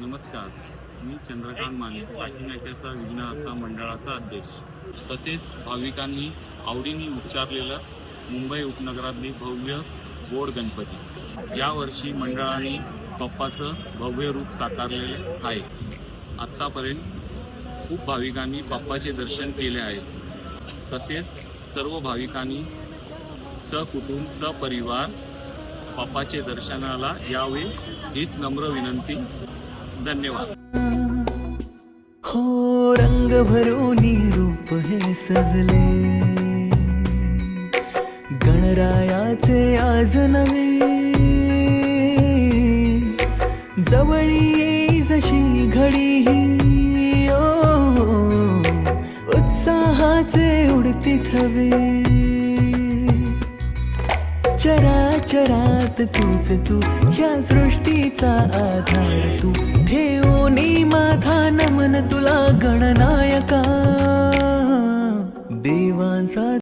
नमस्कार. मी चंद्रकांत माने साठी नाट्याचा विघ्नहर्ता मंडळाचा अध्यक्ष. तसेच भाविकांनी आवडीने उच्चारलेलं मुंबई उपनगरातली भव्य गोड गणपती. यावर्षी मंडळाने बाप्पाचं भव्य रूप साकारलेले आहे. आत्तापर्यंत खूप भाविकांनी बाप्पाचे दर्शन केले आहे. तसेच सर्व भाविकांनी सकुटुंब सपरिवार बाप्पाचे दर्शनाला यावे हीच नम्र विनंती धन्यवाद. हो रंग भरोनी रूप हे सजले. गणरायाचे आज नवे. जवळी येई जशी घडी ही. ओ, उत्साहाचे उडती थवे. चराचरात तूच तू या सृष्टीचा आधार तू. 满载